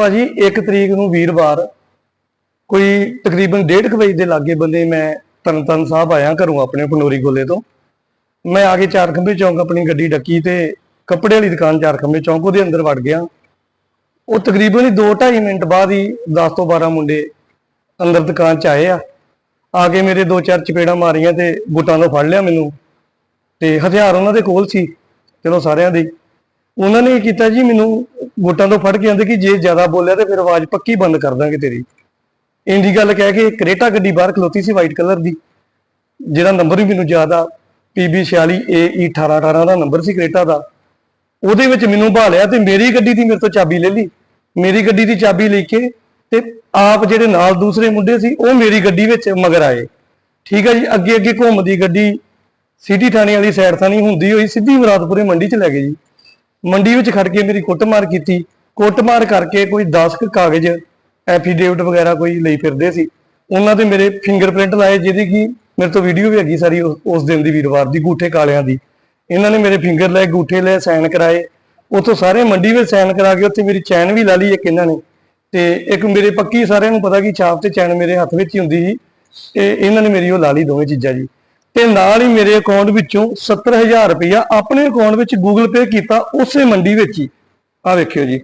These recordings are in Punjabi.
ਭਾਜੀ 1 ਤਰੀਕ ਨੂੰ ਵੀਰਵਾਰ, ਕੋਈ ਤਕਰੀਬਨ 1:30 ਵਜੇ ਦੇ ਲਾਗੇ ਬੰਦੇ ਮੈਂ ਤਰਨਤਨ ਸਾਹਿਬ ਆਇਆ ਘਰੋਂ ਆਪਣੇ ਪਨੋਰੀ ਗੋਲੇ ਤੋਂ। ਮੈਂ ਆ ਕੇ ਚਾਰ ਖੰਭੇ ਚੌਂਕ ਆਪਣੀ ਗੱਡੀ ਡੱਕੀ ਤੇ ਕੱਪੜੇ ਵਾਲੀ ਦੁਕਾਨ ਚਾਰ ਖੰਭੇ ਚੌਂਕ ਉਹਦੇ ਅੰਦਰ ਵੜ ਗਿਆ। ਉਹ ਤਕਰੀਬਨ ਹੀ 2-2.5 ਮਿੰਟ ਬਾਅਦ ਹੀ 10 ਤੋਂ 12 ਮੁੰਡੇ ਅੰਦਰ ਦੁਕਾਨ ਚ ਆਏ ਆ। ਆ ਕੇ ਮੇਰੇ ਦੋ ਚਾਰ ਚਪੇੜਾਂ ਮਾਰੀਆਂ ਤੇ ਗੁੱਟਾਂ ਤੋਂ ਫੜ ਲਿਆ ਮੈਨੂੰ ਤੇ ਹਥਿਆਰ ਉਹਨਾਂ ਦੇ ਕੋਲ ਸੀ, ਚਲੋ ਸਾਰਿਆਂ ਦੇ। ਉਹਨਾਂ ਨੇ ਕੀ ਕੀਤਾ ਜੀ, ਮੈਨੂੰ ਵੋਟਾਂ ਤੋਂ ਫੜ ਕੇ ਕਹਿੰਦੇ ਕਿ ਜੇ ਜ਼ਿਆਦਾ ਬੋਲਿਆ ਤੇ ਫਿਰ ਆਵਾਜ਼ ਪੱਕੀ ਬੰਦ ਕਰ ਦਾਂਗੇ ਤੇਰੀ। ਇੰਦੀ ਗੱਲ ਕਹਿ ਕੇ ਕਰੇਟਾ ਗੱਡੀ ਬਾਹਰ ਖਲੋਤੀ ਸੀ ਵਾਈਟ ਕਲਰ ਦੀ ਜਿਹੜਾ ਨੰਬਰ ਵੀ ਮੈਨੂੰ ਯਾਦ ਆ PB 46 AE 1818 ਦਾ ਨੰਬਰ ਸੀ ਕਰੇਟਾ ਦਾ। ਉਹਦੇ ਵਿੱਚ ਮੈਨੂੰ ਭਾਲਿਆ ਤੇ ਮੇਰੀ ਗੱਡੀ ਦੀ ਮੇਰੇ ਤੋਂ ਚਾਬੀ ਲੈ ਲਈ। ਮੇਰੀ ਗੱਡੀ ਦੀ ਚਾਬੀ ਲੈ ਕੇ ਤੇ ਆਪ ਜਿਹੜੇ ਨਾਲ ਦੂਸਰੇ ਮੁੰਡੇ ਸੀ, ਉਹ ਮੇਰੀ ਗੱਡੀ ਵਿੱਚ ਮਗਰ ਆਏ। ਠੀਕ ਹੈ ਜੀ, ਅੱਗੇ ਅੱਗੇ ਘੁੰਮਦੀ ਗੱਡੀ, ਸਿਟੀ ਥਾਣੇ ਵਾਲੀ ਸਾਈਡ ਥਾਣੀ ਹੁੰਦੀ ਹੋਈ, ਸਿੱਧੀ ਮੁਰਾਦਪੁਰੇ ਮੰਡੀ ਚ ਲੈ ਗਏ ਜੀ। ਮੰਡੀ ਵਿੱਚ ਖੜ ਕੇ ਮੇਰੀ ਕੁੱਟਮਾਰ ਕੀਤੀ। ਕੁੱਟਮਾਰ ਕਰਕੇ ਕੋਈ 10 ਕਾਗਜ਼ ਐਫੀਡੇਵਿਟ ਵਗੈਰਾ ਕੋਈ ਲਈ ਫਿਰਦੇ ਸੀ। ਉਹਨਾਂ ਤੇ ਮੇਰੇ ਫਿੰਗਰਪ੍ਰਿੰਟ ਲਾਏ, ਜਿਹਦੀ ਕਿ ਮੇਰੇ ਤੋਂ ਵੀਡੀਓ ਵੀ ਹੈਗੀ ਸਾਰੀ ਉਸ ਦਿਨ ਦੀ ਵੀਰਵਾਰ ਦੀ, ਗੂਠੇ ਕਾਲਿਆਂ ਦੀ। ਇਹਨਾਂ ਨੇ ਮੇਰੇ ਫਿੰਗਰ ਲਏ, ਗੂਠੇ ਲਏ, ਸਾਈਨ ਕਰਾਏ। ਉਥੋਂ ਸਾਰੇ ਮੰਡੀ ਵਿੱਚ ਸਾਈਨ ਕਰਾ ਕੇ ਉੱਥੇ ਮੇਰੀ ਚੈਨ ਵੀ ਲਾ ਲਈ ਇੱਕ ਇਹਨਾਂ ਨੇ। ਤੇ ਇੱਕ ਮੇਰੇ ਪੱਕੀ ਸਾਰਿਆਂ ਨੂੰ ਪਤਾ ਕਿ ਛਾਪ ਤੇ ਚੈਨ ਮੇਰੇ ਹੱਥ ਵਿੱਚ ਹੀ ਹੁੰਦੀ ਸੀ। ਤੇ ਇਹਨਾਂ ਨੇ ਮੇਰੀ ਉਹ ਲਾ ਲਈ ਦੋਵੇਂ ਚੀਜ਼ਾਂ ਜੀ। ਤੇ ਨਾਲ ਹੀ ਮੇਰੇ ਅਕਾਊਂਟ ਵਿੱਚੋਂ 70000 ਰੁਪਇਆ ਆਪਣੇ ਅਕਾਊਂਟ ਵਿੱਚ ਗੂਗਲ ਪੇ ਕੀਤਾ, ਉਸੇ ਮੰਡੀ ਵਿੱਚ ਹੀ। ਆ ਵੇਖਿਓ ਜੀ।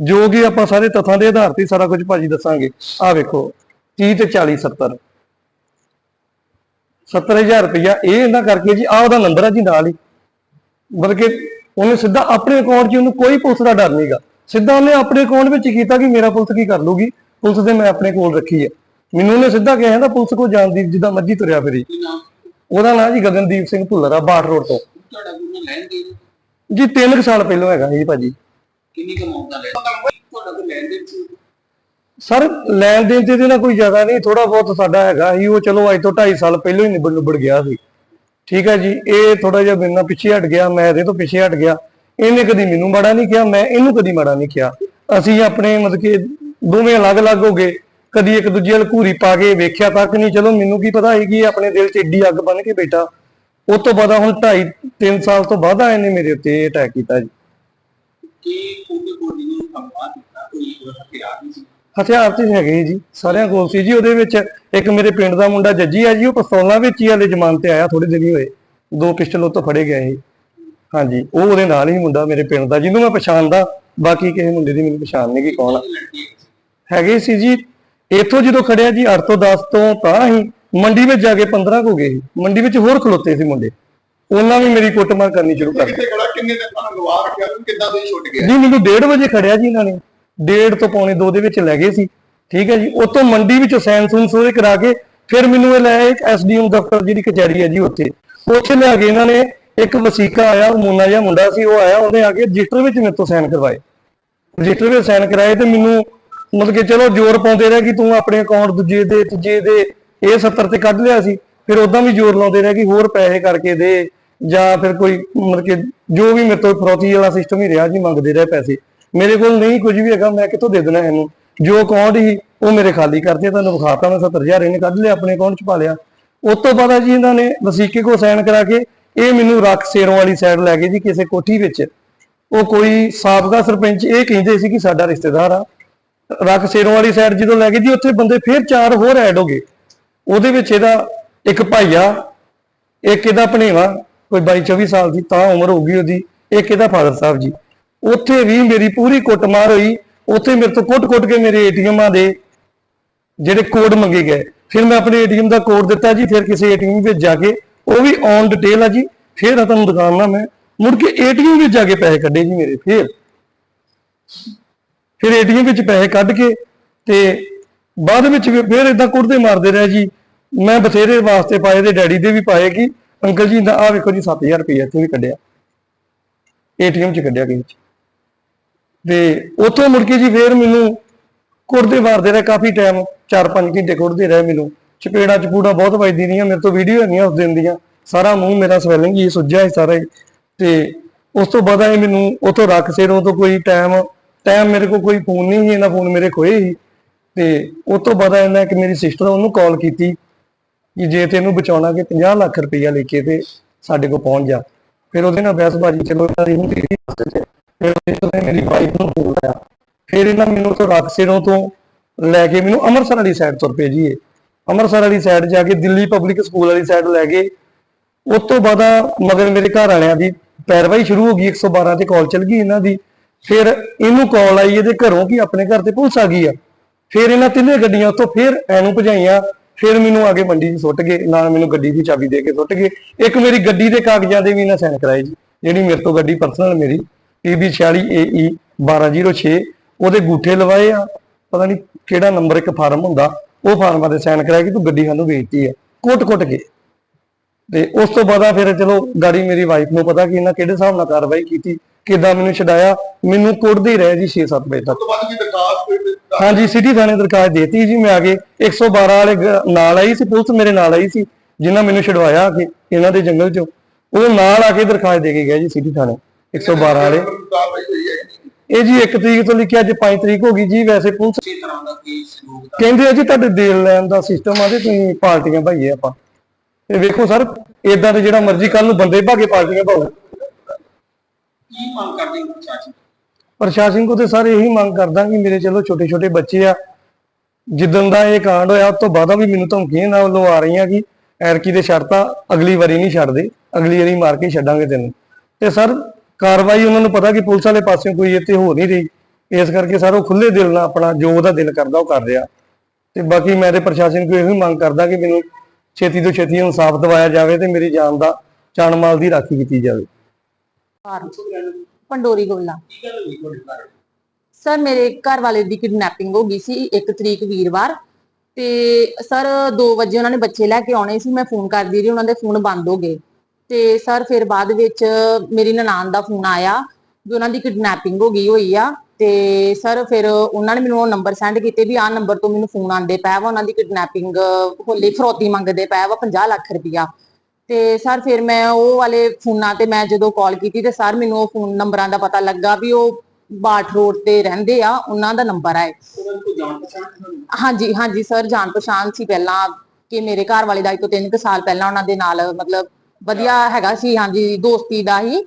ਜੋ ਕਿ ਆਪਾਂ ਸਾਰੇ ਤੱਥਾਂ ਦੇ ਆਧਾਰ ਤੇ ਸਾਰਾ ਕੁਝ ਭਾਜੀ ਦੱਸਾਂਗੇ। ਆ ਵੇਖੋ 30 ਤੇ 40 70 70000 ਰੁਪਇਆ, ਇਹ ਇਹਨਾਂ ਕਰਕੇ ਜੀ ਆ ਉਹਦਾ ਨੰਬਰ ਆ ਜੀ ਨਾਲ ਹੀ। ਬਲਕਿ ਉਹਨੇ ਸਿੱਧਾ ਆਪਣੇ ਅਕਾਊਂਟ 'ਚ ਉਹਨੂੰ ਕੋਈ ਪੁਲਿਸ ਦਾ ਡਰ ਨਹੀਂਗਾ ਸਿੱਧਾ ਉਹਨੇ ਆਪਣੇ ਅਕਾਊਂਟ ਵਿੱਚ ਕੀਤਾ ਕਿ ਮੇਰਾ ਪੁਲਿਸ ਕੀ ਕਰ ਲੂਗੀ। ਪੁਲਿਸ ਤੇ ਮੈਂ ਆਪਣੇ ਕੋਲ ਰੱਖੀ ਹੈ। ਮੈਨੂੰ ਉਹਨੇ ਸਿੱਧਾ ਕਿਹਾ ਕਹਿੰਦਾ ਪੁਲਿਸ ਕੋ ਜਾਣਦੀ ਜਿੱਦਾਂ ਮਰਜ਼ੀ ਤੁਰਿਆ ਫਿਰੀ। ਉਹਦਾ ਨਾਂ ਜੀ ਗਗਨਦੀਪ ਸਿੰਘ ਭੁੱਲਰ ਆ ਬਾਟ ਰੋਡ ਤੋਂ। ਤੁਹਾਡਾ ਕੋਈ ਲੈਣ ਦੇਣ ਜੀ 3 ਸਾਲ ਪਹਿਲਾਂ ਹੈਗਾ ਜੀ ਭਾਜੀ। ਕਿੰਨੀ ਕਮਾਉਂਦਾ ਦਾ ਲੈਣ ਤੁਹਾਡਾ ਕੋਈ ਲੈਣ ਦੇਣ ਸੀ? ਸਰ ਲੈਣ ਦੇਣ ਤੇ ਨਾਲ ਕੋਈ ਜ਼ਿਆਦਾ ਨਹੀਂ ਥੋੜਾ ਬਹੁਤ ਸਾਡਾ ਹੈਗਾ ਸੀ। ਉਹ ਚਲੋ ਅੱਜ ਤੋਂ 2.5 ਸਾਲ ਪਹਿਲਾਂ ਹੀ ਨਿਬੜ ਨਿਬੜ ਗਿਆ ਸੀ। ਠੀਕ ਹੈ ਜੀ ਇਹ ਥੋੜਾ ਜਿਹਾ ਮੇਰੇ ਨਾਲ ਪਿੱਛੇ ਹਟ ਗਿਆ ਮੈਂ ਇਹਦੇ ਤੋਂ ਪਿੱਛੇ ਹਟ ਗਿਆ। ਇਹਨੇ ਕਦੀ ਮੈਨੂੰ ਮਾੜਾ ਨਹੀਂ ਕਿਹਾ ਮੈਂ ਇਹਨੂੰ ਕਦੀ ਮਾੜਾ ਨਹੀਂ ਕਿਹਾ। ਅਸੀਂ ਆਪਣੇ ਮਤਲਬ ਕਿ ਦੋਵੇਂ ਅਲੱਗ-ਅਲੱਗ ਹੋ ਗਏ। ਕਦੀ ਇੱਕ ਦੂਜੇ ਨਾਲ ਘੂਰੀ ਪਾ ਕੇ ਵੇਖਿਆ ਤੱਕ ਨਹੀਂ। ਚਲੋ ਮੈਨੂੰ ਕੀ ਪਤਾ ਇਹ ਆਪਣੇ ਦਿਲ 'ਚ ਏਡੀ ਅੱਗ ਬਣ ਕੇ ਬੈਠਾ। ਉਸ ਤੋਂ ਬਾਅਦ ਹੁਣ 2.5 3 ਸਾਲ ਤੋਂ ਬਾਅਦ ਆਏ ਨੇ ਮੇਰੇ ਉੱਤੇ ਅਟੈਕ ਕੀਤਾ ਜੀ। ਹਥਿਆਰ ਤੇ ਹੈਗੇ ਜੀ ਸਾਰਿਆਂ ਕੋਲ ਸੀ ਜੀ। ਉਹਦੇ ਵਿੱਚ ਇੱਕ ਮੇਰੇ ਪਿੰਡ ਦਾ ਮੁੰਡਾ ਜੱਜੀ ਆ ਜੀ ਉਹ ਪਿਸਤੌਲਾਂ ਵਿੱਚ ਹੀ ਹਲੇ ਜ਼ਮਾਨ ਤੇ ਆਇਆ ਥੋੜੇ ਦਿਨ ਹੀ ਹੋਏ। ਦੋ ਪਿਸਟਲ ਉਹ ਤੋਂ ਫੜੇ ਗਏ ਸੀ। ਹਾਂਜੀ ਉਹ ਉਹਦੇ ਨਾਲ ਹੀ ਮੁੰਡਾ ਮੇਰੇ ਪਿੰਡ ਦਾ ਜਿਹਨੂੰ ਮੈਂ ਪਛਾਣਦਾ। ਬਾਕੀ ਕਿਸੇ ਮੁੰਡੇ ਦੀ ਮੈਨੂੰ ਪਛਾਣ ਨਹੀਂ ਕਿ ਕੌਣ ਹੈਗੇ ਸੀ ਜੀ ਇੱਥੋਂ ਜਦੋਂ ਖੜਿਆ ਜੀ 8 ਤੋਂ 10 ਤੋਂ ਤਾਂ ਹੀ ਮੰਡੀ ਵਿੱਚ ਜਾ ਕੇ 15 ਹੋ ਗਏ ਸੀ। ਮੰਡੀ ਵਿੱਚ ਹੋਰ ਖਲੋਤੇ ਸੀ ਮੁੰਡੇ। ਉਹਨਾਂ ਵੀ ਮੇਰੀ ਕੁੱਟਮਾਰ ਕਰਨੀ ਸ਼ੁਰੂ ਕਰ ਦਿੱਤੀ। ਕਿੰਨੇ ਦਿਨ ਤੁਹਾਨੂੰ ਗਵਾਹ ਰੱਖਿਆ? ਕਿੱਦਾਂ ਦੇ ਛੁੱਟ ਗਿਆ? ਜੀ ਮੈਨੂੰ 1:30 ਵਜੇ ਖੜਿਆ ਜੀ ਇਹਨਾਂ ਨੇ। 1:30 ਤੋਂ ਪੌਣੇ 2 ਦੇ ਵਿੱਚ ਲੈ ਗਏ ਸੀ। ਠੀਕ ਹੈ ਜੀ ਉਤੋਂ ਮੰਡੀ ਵਿੱਚੋਂ ਸੈਨ ਸੂਨ ਸੋਰੇ ਕਰਾ ਕੇ ਫਿਰ ਮੈਨੂੰ ਇਹ ਲੈ ਇੱਕ ਐਸਡੀਐਮ ਦਫ਼ਤਰ ਜਿਹੜੀ ਕਚਹਿਰੀ ਹੈ ਜੀ ਉੱਥੇ। ਉੱਥੇ ਲਿਆ ਕੇ ਇਹਨਾਂ ਨੇ ਇੱਕ ਵਸੀਕਾ ਆਇਆ ਉਹ ਮੋਨਾ ਜਿਹਾ ਮੁੰਡਾ ਸੀ ਉਹ ਆਇਆ ਉਹਨੇ ਆ ਕੇ ਰਜਿਸਟਰ ਵਿੱਚ ਮੇਰੇ ਤੋਂ ਸਾਈਨ ਕਰਵਾਏ। ਰਜਿਸਟਰ ਵਿੱਚ ਸਾਈਨ ਕਰਾਏ ਤੇ ਮੈਨੂੰ ਮਤਲਬ ਕਿ ਚਲੋ ਜ਼ੋਰ ਪਾਉਂਦੇ ਰਹੇ ਕਿ ਤੂੰ ਆਪਣੇ ਅਕਾਊਂਟ ਦੂਜੇ ਦੇ, ਤੀਜੇ ਦੇ, ਇਹ 70 ਤੇ ਕੱਢ ਲਿਆ ਸੀ, ਫਿਰ ਉਦਾਂ ਵੀ ਜ਼ੋਰ ਲਾਉਂਦੇ ਰਹੇ ਕਿ ਹੋਰ ਪੈਸੇ ਕਰਕੇ ਦੇ, ਜਾਂ ਫਿਰ ਕੋਈ ਮਤਲਬ ਕਿ ਜੋ ਵੀ ਮੇਰੇ ਤੋਂ ਫਰੋਤੀ ਵਾਲਾ ਸਿਸਟਮ ਹੀ ਰਿਹਾ, ਜੀ ਮੰਗਦੇ ਰਹੇ ਪੈਸੇ। ਮੇਰੇ ਕੋਲ ਨਹੀਂ ਕੁਝ ਵੀ ਹੈਗਾ, ਮੈਂ ਕਿੱਥੋਂ ਦੇ ਦੇਣਾ ਇਹਨੂੰ? ਜੋ ਅਕਾਊਂਟ ਹੀ ਉਹ ਮੇਰੇ ਖਾਲੀ ਕਰਦੇ ਤੁਹਾਨੂੰ ਵਿਖਾਤਾ ਮੈਂ 70000 ਇਹਨੇ ਕੱਢ ਲਿਆ, ਆਪਣੇ ਅਕਾਊਂਟ 'ਚ ਪਾ ਲਿਆ। ਉਸ ਤੋਂ ਬਾਅਦ ਜੀ ਇਹਨਾਂ ਨੇ ਵਸੀਕੇ ਕੋ ਸਾਈਨ ਕਰਾ ਕੇ, ਇਹ ਮੈਨੂੰ ਰੱਖ ਸੇਰੋਂ ਵਾਲੀ ਸਾਈਡ ਲੈ ਗਏ ਜੀ ਕਿਸੇ ਕੋਠੀ ਵਿੱਚ। ਉਹ ਕੋਈ ਸਾਬਕਾ ਸਰਪੰਚ ਇਹ ਕਹਿੰਦੇ ਸੀ ਕਿ ਸਾਡਾ ਰਿਸ਼ਤੇਦਾਰ ਆ। ਰੱਖ ਸੇਰੋਂ ਵਾਲੀ ਸਾਈਡ ਜਦੋਂ ਲੈ ਗਏ ਜੀ, ਉੱਥੇ ਬੰਦੇ ਫੇਰ ਚਾਰ ਹੋਰ ਐਡ ਹੋ ਗਏ। ਉਹਦੇ ਵਿੱਚ ਇਹਦਾ ਇੱਕ ਭਾਈਆ, ਇੱਕ ਇਹਦਾ ਭਣੇਵਾ, ਕੋਈ 22 24 ਸਾਲ ਦੀ ਤਾਂ ਉਮਰ ਹੋਊਗੀ ਉਹਦੀ, ਇੱਕ ਇਹਦਾ ਫਾਦਰ ਸਾਹਿਬ ਜੀ। ਉੱਥੇ ਵੀ ਮੇਰੀ ਪੂਰੀ ਕੁੱਟਮਾਰ ਹੋਈ, ਉੱਥੇ ਮੇਰੇ ਤੋਂ ਕੁੱਟ-ਕੁੱਟ ਕੇ ਮੇਰੇ ਏਟੀਐਮਾਂ ਦੇ ਜਿਹੜੇ ਕੋਡ ਮੰਗੇ ਗਏ। ਫਿਰ ਮੈਂ ਆਪਣੇ ਏਟੀਐਮ ਦਾ ਕੋਡ ਦਿੱਤਾ ਜੀ, ਫਿਰ ਕਿਸੇ ਏਟੀਐਮ ਵਿੱਚ ਜਾ ਕੇ, ਉਹ ਵੀ ਔਨ ਡਿਟੇਲ ਆ ਜੀ। ਫਿਰ ਆ ਤੁਹਾਨੂੰ ਦੁਕਾਨ ਨਾ ਮੈਂ। ਮੁੜ ਕੇ ਏਟੀਐਮ ਵਿੱਚ ਜਾ ਕੇ ਪੈਸੇ ਕੱਢੇ ਜੀ ਮੇਰੇ, ਫਿਰ। ਫਿਰ ਏਟੀਐਮ ਵਿੱਚ ਪੈਸੇ ਕੱਢ ਕੇ ਤੇ ਬਾਅਦ ਵਿੱਚ ਫਿਰ ਇਦਾਂ ਕੁੱਟਦੇ ਮਾਰਦੇ ਰਹੇ ਜੀ। ਮੈਂ ਬਥੇਰੇ ਵਾਸਤੇ ਪਾਏ ਤੇ ਡੈਡੀ ਦੇ ਵੀ ਪਾਏ ਕਿ ਅੰਕਲ ਜੀ ਦਾ ਆ ਵੇਖੋ ਜੀ 7000 ਰੁਪਏ ਇੱਥੇ ਵੀ ਕੱਢਿਆ। ਏਟੀਐਮ ਚ ਕੱਢਿਆ ਕਿਸੇ ਚ। ਤੇ ਉੱਥੋਂ ਮੁੜ ਕੇ ਜੀ ਫੇਰ ਮੈਨੂੰ ਕੁੱਟਦੇ ਮਾਰਦੇ ਰਹੇ ਕਾਫੀ ਟਾਈਮ 4-5 ਘੰਟੇ ਕੁੱਟਦੇ ਰਹੇ ਮੈਨੂੰ। ਚਪੇੜਾ ਚਪੂੜਾ ਬਹੁਤ ਵੱਜਦੀ ਰਹੀਆਂ, ਮੇਰੇ ਤੋਂ ਵੀਡੀਓ ਨਹੀਂ ਉਸ ਦਿਨ ਦੀਆਂ। ਸਾਰਾ ਮੂੰਹ ਮੇਰਾ ਸਵੈਲਿੰਗ ਹੀ ਸੁੱਜਿਆ ਸੀ ਸਾਰਾ। ਤੇ ਉਸ ਤੋਂ ਬਾਅਦ ਇਹ ਮੈਨੂੰ ਉੱਥੋਂ ਰੱਖ ਸੇਰੋਂ ਤੋਂ ਕੋਈ ਟਾਈਮ ਟਾਈਮ ਮੇਰੇ ਕੋਲ ਕੋਈ ਫੋਨ ਨਹੀਂ ਸੀ ਇਹਨਾਂ ਫੋਨ ਮੇਰੇ ਖੋਏ ਸੀ। ਤੇ ਉਸ ਤੋਂ ਬਾਅਦ ਇਹਨਾਂ ਕਿ ਮੇਰੀ ਸਿਸਟਰ ਉਹਨੂੰ ਕਾਲ ਕੀਤੀ ਕਿ ਜੇ ਤੈਨੂੰ ਬਚਾਉਣਾ ਕਿ 50 ਲੱਖ ਰੁਪਈਆ ਲੈ ਕੇ ਤੇ ਸਾਡੇ ਕੋਲ ਪਹੁੰਚ ਜਾ। ਫਿਰ ਉਹਦੇ ਨਾਲ ਬਹਿਸਬਾਜ਼ੀ ਚਲੋ ਇਹਨਾਂ ਦੀ ਹੁੰਦੀ ਸੀ ਰਸਤੇ 'ਚ ਫਿਰ ਉਹਦੇ ਮੇਰੀ ਵਾਈਫ ਨੂੰ ਫੋਨ ਆਇਆ ਇਹਨਾਂ ਮੈਨੂੰ ਉੱਥੋਂ ਰਾਕਸੇਰੋਂ ਤੋਂ ਲੈ ਕੇ ਮੈਨੂੰ ਅੰਮ੍ਰਿਤਸਰ ਵਾਲੀ ਸਾਈਡ ਤੁਰ ਪਏ ਜੀ ਅੰਮ੍ਰਿਤਸਰ ਵਾਲੀ ਸਾਈਡ ਜਾ ਕੇ ਦਿੱਲੀ ਪਬਲਿਕ ਸਕੂਲ ਵਾਲੀ ਸਾਈਡ ਲੈ ਗਏ। ਉਸ ਤੋਂ ਬਾਅਦ ਮਗਰ ਮੇਰੇ ਘਰ ਵਾਲਿਆਂ ਦੀ ਪੈਰਵਾਈ ਸ਼ੁਰੂ ਹੋ ਗਈ 112 ਤੇ ਕਾਲ ਚੱਲ ਗਈ ਇਹਨਾਂ ਦੀ। ਫਿਰ ਇਹਨੂੰ ਕਾਲ ਆਈ ਇਹਦੇ ਘਰੋਂ ਕਿ ਆਪਣੇ ਘਰ ਤੇ ਪੁਲਿਸ ਆ ਗਈ ਆ। ਫਿਰ ਇਹਨਾਂ ਤਿੰਨੇ ਗੱਡੀਆਂ ਉੱਥੋਂ ਫਿਰ ਐਨੂੰ ਭਜਾਈਆਂ। ਫਿਰ ਮੈਨੂੰ ਆ ਕੇ ਮੰਡੀ 'ਚ ਸੁੱਟ ਗਏ। ਨਾਲ ਮੈਨੂੰ ਗੱਡੀ ਦੀ ਚਾਬੀ ਦੇ ਕੇ ਸੁੱਟ ਗਏ। ਇੱਕ ਮੇਰੀ ਗੱਡੀ ਦੇ ਕਾਗਜ਼ਾਂ ਦੇ ਵੀ ਇਹਨਾਂ ਸਾਈਨ ਕਰਾਏ ਜੀ। ਜਿਹੜੀ ਮੇਰੇ ਤੋਂ ਗੱਡੀ ਪਰਸਨਲ ਮੇਰੀ PB 46 AE 1206 ਉਹਦੇ ਗੂਠੇ ਲਵਾਏ ਆ। ਪਤਾ ਨਹੀਂ ਕਿਹੜਾ ਨੰਬਰ ਇੱਕ ਫਾਰਮ ਹੁੰਦਾ। ਉਹ ਫਾਰਮਾਂ ਤੇ ਸਾਈਨ ਕਰਾਇਆ ਕਿ ਤੂੰ ਗੱਡੀ ਸਾਨੂੰ ਵੇਚਤੀ ਆ। ਕੁੱਟ-ਕੁੱਟ ਕੇ। ਤੇ ਉਸ ਤੋਂ ਬਾਅਦ ਫਿਰ ਚਲੋ ਗਾੜੀ ਮੇਰੀ ਵਾਈਫ ਨੂੰ ਪਤਾ ਕਿ ਇਹਨਾਂ ਕਿਹੜੇ ਹਿਸਾਬ ਨਾਲ ਕਾਰਵਾਈ ਕੀਤੀ। ਕਿੱਦਾਂ ਮੈਨੂੰ ਛਡਾਇਆ ਮੈਨੂੰ ਕੁੱਟਦੇ ਰਹੇ ਜੀ 6-7 ਵਜੇ ਤੱਕ। ਤੋਂ ਬਾਅਦ ਕੀ ਦਰਖਾਸਤ ਹਾਂਜੀ ਸਿਟੀ ਥਾਣੇ ਦਰਖਾਸਤ ਦੇਤੀ ਜੀ ਮੈਂ ਆ ਕੇ 112 ਵਾਲੇ ਗ- ਨਾਲ ਆਈ ਸੀ ਪੁਲਿਸ ਮੇਰੇ ਨਾਲ ਆਈ ਸੀ ਜਿਨ੍ਹਾਂ ਮੈਨੂੰ ਛਡਵਾਇਆ ਕਿ ਇਹਨਾਂ ਦੇ ਜੰਗਲ ਚੋਂ। ਉਹ ਨਾਲ ਆ ਕੇ ਦਰਖਾਸਤ ਦੇ ਕੇ ਗਿਆ ਜੀ ਸਿਟੀ ਥਾਣੇ 112 ਵਾਲੇ। ਕਾਰਵਾਈ ਹੋਈ ਹੈ ਕਿ ਨਹੀਂ? ਇਹ ਜੀ 1 ਤਰੀਕ ਤੋਂ ਲਿਖਿਆ ਅੱਜ 5 ਤਰੀਕ ਹੋ ਗਈ ਜੀ ਵੈਸੇ ਪੁਲਿਸ ਕਿਸੇ ਤਰ੍ਹਾਂ ਦਾ ਕੋਈ ਸਲੂਕ ਦਾ? ਕਹਿੰਦੇ ਆ ਜੀ ਤੁਹਾਡੇ ਦੇਲ ਲੈਣ ਦਾ ਸਿਸਟਮ ਆ ਤੇ ਤੁਸੀਂ ਪਾਰਟੀਆਂ ਭਾਈਏ ਆਪਾਂ। ਤੇ ਵੇਖੋ ਸਰ ਇਦਾਂ ਤੇ ਜਿਹੜਾ ਮਰਜ਼ੀ ਕੱਲ ਨੂੰ ਬੰਦੇ ਭਾਗੇ ਪਾਰਟੀਆਂ ਭਾਉ ਕੀ ਮੰਗ ਕਰਦੇ ਹੋ ਪ੍ਰਸ਼ਾਸਨ ਪ੍ਰਸ਼ਾਸਨ ਕੋ ਤੇ ਸਰ ਇਹੀ ਮੰਗ ਕਰਦਾ ਕਿ ਮੇਰੇ ਚਲੋ ਛੋਟੇ ਛੋਟੇ ਬੱਚੇ ਆ, ਜਿੱਦਣ ਦਾ ਇਹ ਕਾਂਡ ਹੋਇਆ, ਉਸ ਤੋਂ ਬਾਅਦ ਵੀ ਮੈਨੂੰ ਧਮਕੀਆਂ ਨਾਲ ਵੱਲੋਂ ਆ ਰਹੀਆਂ ਕਿ ਐਰਕੀ ਦੇ ਸ਼ਰਤਾਂ ਅਗਲੀ ਵਾਰੀ ਨਹੀਂ ਛੱਡਦੇ, ਅਗਲੀ ਵਾਰੀ ਮਾਰ ਕੇ ਛੱਡਾਂਗੇ ਤੈਨੂੰ। ਤੇ ਸਰ, ਕਾਰਵਾਈ ਉਹਨਾਂ ਨੂੰ ਪਤਾ ਕਿ ਪੁਲਿਸ ਵਾਲੇ ਪਾਸੇ ਕੋਈ ਇੱਥੇ ਹੋ ਨਹੀਂ ਰਹੀ। ਇਸ ਕਰਕੇ ਸਰ ਉਹ ਖੁੱਲੇ ਦਿਲ ਨਾਲ ਆਪਣਾ ਜੋ ਉਹਦਾ ਦਿਲ ਕਰਦਾ ਉਹ ਕਰ ਰਿਹਾ। ਤੇ ਬਾਕੀ ਮੈਂ ਤੇ ਪ੍ਰਸ਼ਾਸਨ ਕੋਲ ਇਹੋ ਹੀ ਮੰਗ ਕਰਦਾ ਕਿ ਮੈਨੂੰ ਛੇਤੀ ਤੋਂ ਛੇਤੀ ਇਨਸਾਫ ਦਿਵਾਇਆ ਜਾਵੇ ਤੇ ਮੇਰੀ ਜਾਨ ਦਾ ਜਾਨ ਮਾਲ ਦੀ ਰਾਖੀ ਕੀਤੀ ਜਾਵੇ। ਪੰਡੋਰੀ ਗੋਲਾ। ਸਰ, ਮੇਰੇ ਘਰ ਵਾਲੇ ਦੀ ਕਿਡਨੈਪਿੰਗ ਹੋ ਗਈ ਸੀ 1 ਤਰੀਕ ਵੀਰਵਾਰ। ਤੇ ਸਰ 2 ਵਜੇ ਉਹਨਾਂ ਨੇ ਬੱਚੇ ਲੈ ਕੇ ਆਉਣੇ ਸੀ। ਮੈਂ ਫੋਨ ਕਰਦੀ ਰਹੀ, ਉਹਨਾਂ ਦੇ ਫੋਨ ਬੰਦ ਹੋ ਗਏ। ਤੇ ਸਰ, ਫਿਰ ਬਾਅਦ ਵਿੱਚ ਮੇਰੀ ਨਨਾਣ ਦਾ ਫੋਨ ਆਇਆ ਵੀ ਉਹਨਾਂ ਦੀ ਕਿਡਨੈਪਿੰਗ ਹੋ ਗਈ ਹੋਈ ਆ। ਤੇ ਸਰ, ਫਿਰ ਉਹਨਾਂ ਨੇ ਮੈਨੂੰ ਉਹ ਨੰਬਰ ਸੈਂਡ ਕੀਤੇ ਵੀ ਆਹ ਨੰਬਰ ਤੋਂ ਮੈਨੂੰ ਫੋਨ ਆਂਦੇ ਪਿਆ ਵਾ। ਉਹਨਾਂ ਦੀ ਕਿਡਨੈਪਿੰਗ ਹੋਲੀ ਫਰੋਤੀ ਮੰਗਦੇ ਪਿਆ ਵਾ 50 ਲੱਖ ਰੁਪਇਆ। ਤੇ ਸਰ ਫਿਰ ਮੈਂ ਉਹ ਵਾਲੇ ਫੋਨਾਂ ਤੇ ਮੈਂ ਜਦੋਂ ਕਾਲ ਕੀਤੀ ਤੇ ਸਰ ਮੈਨੂੰ ਉਹ ਫੋਨ ਨੰਬਰਾਂ ਦਾ ਪਤਾ ਲੱਗਾ ਵੀ ਉਹ ਬਾਠ ਰੋਡ ਤੇ ਰਹਿੰਦੇ ਆ ਉਹਨਾਂ ਦਾ ਨੰਬਰ ਨਹੀਂ ਹਾਂਜੀ ਹਾਂਜੀ ਸਰ ਜਾਣ ਪਛਾਣ ਸੀ ਪਹਿਲਾਂ ਕਿ ਮੇਰੇ ਘਰ ਵਾਲੇ ਦਾ ਅੱਜ ਤੋਂ 3 ਸਾਲ ਪਹਿਲਾਂ ਉਹਨਾਂ ਦੇ ਨਾਲ ਮਤਲਬ ਵਧੀਆ ਹੈਗਾ ਸੀ ਹਾਂਜੀ ਦੋਸਤੀ ਦਾ ਹੀ।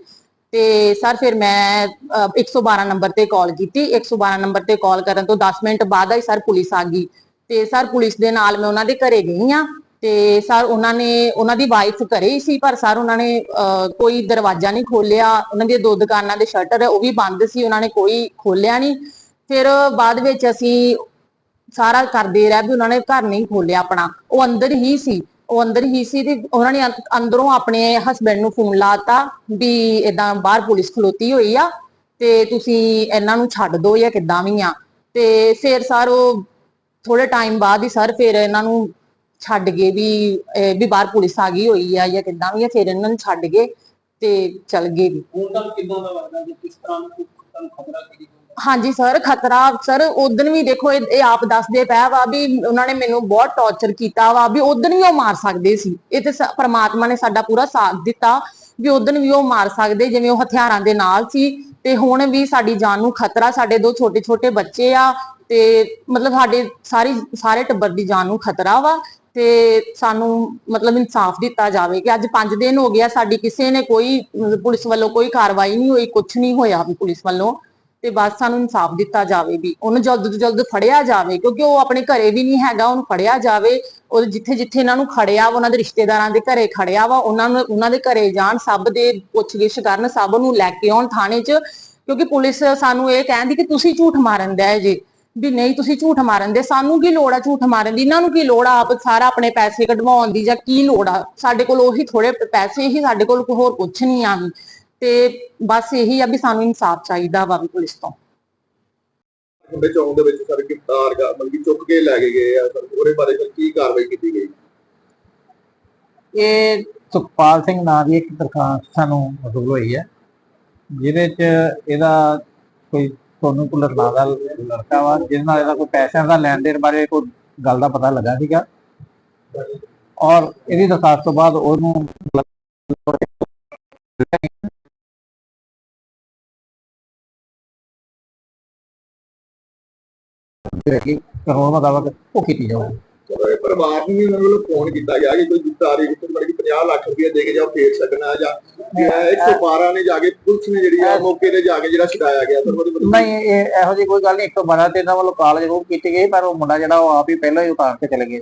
ਤੇ ਸਰ ਫਿਰ ਮੈਂ ਅਹ, 112 ਨੰਬਰ ਤੇ ਕਾਲ ਕੀਤੀ। 112 ਨੰਬਰ ਤੇ ਕਾਲ ਕਰਨ ਤੋਂ 10 ਮਿੰਟ ਬਾਅਦ ਹੀ ਸਰ ਪੁਲਿਸ ਆ ਗਈ। ਤੇ ਸਰ ਪੁਲਿਸ ਦੇ ਨਾਲ ਮੈਂ ਉਹਨਾਂ ਦੇ ਘਰੇ ਗਈ ਆ। ਤੇ ਸਰ ਉਹਨਾਂ ਨੇ, ਉਹਨਾਂ ਦੀ ਵਾਈਫ ਘਰੇ ਹੀ ਸੀ, ਪਰ ਸਰ ਉਹਨਾਂ ਨੇ ਕੋਈ ਦਰਵਾਜ਼ਾ ਨਹੀਂ ਖੋਲਿਆ ਉਹਨਾਂ ਦੀਆਂ ਦੋ ਦੁਕਾਨਾਂ ਦੇ ਸ਼ਟਰ ਉਹ ਵੀ ਬੰਦ ਸੀ, ਉਹਨਾਂ ਨੇ ਕੋਈ ਖੋਲਿਆ ਨਹੀਂ। ਫਿਰ ਬਾਅਦ ਵਿੱਚ ਅਸੀਂ ਸਾਰਾ ਕਰਦੇ ਰਹਿ ਵੀ ਉਹਨਾਂ ਨੇ ਘਰ ਨਹੀਂ ਖੋਲਿਆ ਆਪਣਾ। ਉਹ ਅੰਦਰ ਹੀ ਸੀ। ਉਹ ਅੰਦਰ ਹੀ ਸੀ ਤੇ ਉਹਨਾਂ ਨੇ ਅੰਦਰੋਂ ਆਪਣੇ ਹਸਬੰਡ ਨੂੰ ਫੋਨ ਲਾਤਾ ਵੀ ਇਦਾਂ ਬਾਹਰ ਪੁਲਿਸ ਖਲੋਤੀ ਹੋਈ ਆ ਤੇ ਤੁਸੀਂ ਇਹਨਾਂ ਨੂੰ ਛੱਡ ਦਿਓ ਜਾਂ ਕਿੱਦਾਂ ਵੀ ਆ। ਤੇ ਫਿਰ ਸਰ ਉਹ ਥੋੜੇ ਟਾਈਮ ਬਾਅਦ ਹੀ ਸਰ ਫਿਰ ਇਹਨਾਂ ਨੂੰ ਛੱਡ ਗਏ ਵੀ ਅਹ ਵੀ ਬਾਹਰ ਪੁਲਿਸ ਆ ਗਈ ਹੋਈ ਆ ਜਾਂ ਕਿੱਦਾਂ ਵੀ ਆ ਫਿਰ ਇਹਨਾਂ ਨੂੰ ਛੱਡ ਗਏ ਤੇ ਚਲ ਗਏ ਵੀ। ਹੁਣ ਤੱਕ ਕਿਦਾਂ ਦਾ ਲੱਗਦਾ ਕਿ ਕਿਸ ਤਰ੍ਹਾਂ ਦਾ ਕੋਈ ਤੁਹਾਨੂੰ ਖਤਰਾ ਕਿਹੜੀ ਗੱਲ ਦਾ? ਹਾਂਜੀ ਸਰ ਖਤਰਾ ਸਰ ਉਦੋਂ ਵੀ ਦੇਖੋ ਇਹ ਇਹ ਆਪ ਦੱਸਦੇ ਪਏ ਵਾ ਵੀ ਉਹਨਾਂ ਨੇ ਮੈਨੂੰ ਬਹੁਤ ਟੌਰਚਰ ਕੀਤਾ ਵਾ ਵੀ ਉਦੋਂ ਵੀ ਉਹ ਮਾਰ ਸਕਦੇ ਸੀ। ਇਹ ਤੇ ਪ੍ਰਮਾਤਮਾ ਨੇ ਸਾਡਾ ਪੂਰਾ ਸਾਥ ਦਿੱਤਾ ਵੀ ਉਦੋਂ ਵੀ ਉਹ ਮਾਰ ਸਕਦੇ ਜਿਵੇਂ ਉਹ ਹਥਿਆਰਾਂ ਦੇ ਨਾਲ ਸੀ। ਤੇ ਹੁਣ ਵੀ ਸਾਡੀ ਜਾਨ ਨੂੰ ਖਤਰਾ ਸਾਡੇ ਦੋ ਛੋਟੇ ਛੋਟੇ ਬੱਚੇ ਆ ਤੇ ਮਤਲਬ ਸਾਡੇ ਸਾਰੀ ਸਾਰੇ ਟੱਬਰ ਦੀ ਜਾਨ ਨੂੰ ਖਤਰਾ ਵਾ। ਤੇ ਸਾਨੂੰ ਮਤਲਬ ਇਨਸਾਫ ਦਿੱਤਾ ਜਾਵੇ ਕਿ ਅੱਜ 5 ਦਿਨ ਹੋ ਗਿਆ ਸਾਡੀ ਕਿਸੇ ਨੇ ਕੋਈ ਪੁਲਿਸ ਵੱਲੋਂ ਕੋਈ ਕਾਰਵਾਈ ਨਹੀਂ ਹੋਈ ਕੁਝ ਨਹੀਂ ਹੋਇਆ ਪੁਲਿਸ ਵੱਲੋਂ, ਤੇ ਬਸ ਸਾਨੂੰ ਇਨਸਾਫ ਦਿੱਤਾ ਜਾਵੇ ਵੀ, ਉਹਨੂੰ ਜਲਦ ਤੋਂ ਜਲਦ ਫੜਿਆ ਜਾਵੇ, ਕਿਉਂਕਿ ਉਹ ਆਪਣੇ ਘਰੇ ਵੀ ਨਹੀਂ ਹੈਗਾ, ਉਹਨੂੰ ਫੜਿਆ ਜਾਵੇ, ਉਹ ਜਿੱਥੇ ਜਿੱਥੇ ਇਹਨਾਂ ਨੂੰ ਖੜਿਆ ਵਾ, ਉਹਨਾਂ ਦੇ ਰਿਸ਼ਤੇਦਾਰਾਂ ਦੇ ਘਰੇ ਖੜਿਆ ਵਾ, ਉਹਨਾਂ ਨੂੰ, ਉਹਨਾਂ ਦੇ ਘਰੇ ਜਾਣ, ਸਭ ਦੇ ਪੁੱਛਗਿੱਛ ਕਰਨ, ਸਭ ਨੂੰ ਲੈ ਕੇ ਆਉਣ ਥਾਣੇ 'ਚ, ਕਿਉਂਕਿ ਪੁਲਿਸ ਸਾਨੂੰ ਇਹ ਕਹਿੰਦੀ ਕਿ ਤੁਸੀਂ ਝੂਠ ਮਾਰਨ ਦੇ ਜੇ। ਵੀ ਨਹੀਂ ਤੁਸੀਂ ਝੂਠ ਮਾਰਨ ਦੇ ਸਾਨੂੰ ਕੀ ਲੋੜ ਆ ਝੂਠ ਮਾਰਨ ਦੀ? ਇਹਨਾਂ ਨੂੰ ਕੀ ਲੋੜ ਆ ਆਪ ਸਾਰਾ ਆਪਣੇ ਪੈਸੇ ਕਢਵਾਉਣ ਦੀ? ਜਾਂ ਕੀ ਲੋੜ ਆ? ਸਾਡੇ ਕੋਲ ਉਹੀ ਥੋੜੇ ਪੈਸੇ ਹੀ ਸਾਡੇ ਕੋਲ ਹੋਰ ਕੁਝ ਨਹੀਂ ਆ ਤੇ ਬਸ ਇਹੀ ਆ ਵੀ ਸਾਨੂੰ ਇਨਸਾਫ ਚਾਹੀਦਾ ਵਾ ਵੀ ਪੁਲਿਸ ਤੋਂ। ਖੰਬੇ ਚੌਂਕ ਦੇ ਵਿੱਚ ਸਰ ਗ੍ਰਿਫਤਾਰ ਕਰ ਮਤਲਬ ਕਿ ਚੁੱਕ ਕੇ ਲੈ ਕੇ ਗਏ ਆ ਸਰ ਉਹਦੇ ਬਾਰੇ ਸਰ ਕੀ ਕਾਰਵਾਈ ਕੀਤੀ ਗਈ? ਇਹ ਸੁਖਪਾਲ ਸਿੰਘ ਨਾਂ ਦੀ ਇੱਕ ਦਰਖਾਸਤ ਸਾਨੂੰ ਮਸੂਲ ਹੋਈ ਹੈ ਜਿਹਦੇ ਚ ਇਹਦਾ ਕੋਈ ਸੋਨੂੰ ਕੁਲਰ ਨਾਂ ਦਾ ਲੜਕਾ ਵਾ, ਜਿਹਦੇ ਨਾਲ ਇਹਦਾ ਕੋਈ ਪੈਸਿਆਂ ਦਾ ਲੈਣ ਦੇਣ ਬਾਰੇ ਕੋਈ ਗੱਲ ਦਾ ਪਤਾ ਲੱਗਾ ਸੀਗਾ। ਔਰ ਇਹਦੀ ਦਰਖਾਸਤ ਤੋਂ ਬਾਅਦ ਉਹਨੂੰ ਕਿ ਕਾਨੂੰਨ ਮੁਤਾਬਕ ਉਹ ਕੀਤੀ ਜਾਊਗੀ। ਪਰਿਵਾਰ ਨੂੰ ਵੀ ਉਹਨਾਂ ਵੱਲੋਂ ਫੋਨ ਕੀਤਾ ਗਿਆ ਕਿ ਕੋਈ ਗ੍ਰਿਫਤਾਰੀ ਵਿੱਚ ਬੜੀ 50 ਲੱਖ ਰੁਪਏ ਦੇ ਕੇ ਜਾਂ ਫੇਰ ਛੱਡਣਾ ਜਾਂ ਜਿਹੜਾ 112 ਨੇ ਜਾ ਕੇ ਪੁਲਿਸ ਨੇ ਜਿਹੜੀ ਆ ਮੌਕੇ ਤੇ ਜਾ ਕੇ ਜਿਹੜਾ ਛਡਾਇਆ ਗਿਆ ਸਰ ਉਹਦੇ ਬਾਰੇ ਨਹੀਂ ਇਹ ਇਹੋ ਜਿਹੀ ਕੋਈ ਗੱਲ ਨਹੀਂ 112 ਤੇ ਇਹਨਾਂ ਵੱਲੋਂ ਕਾਲ ਜ਼ਰੂਰ ਕੀਤੀ ਗਈ ਪਰ ਉਹ ਮੁੰਡਾ ਜਿਹੜਾ ਉਹ ਆਪ ਹੀ ਪਹਿਲਾਂ ਹੀ ਉਤਾਰ ਕੇ ਚਲੇ ਗਏ।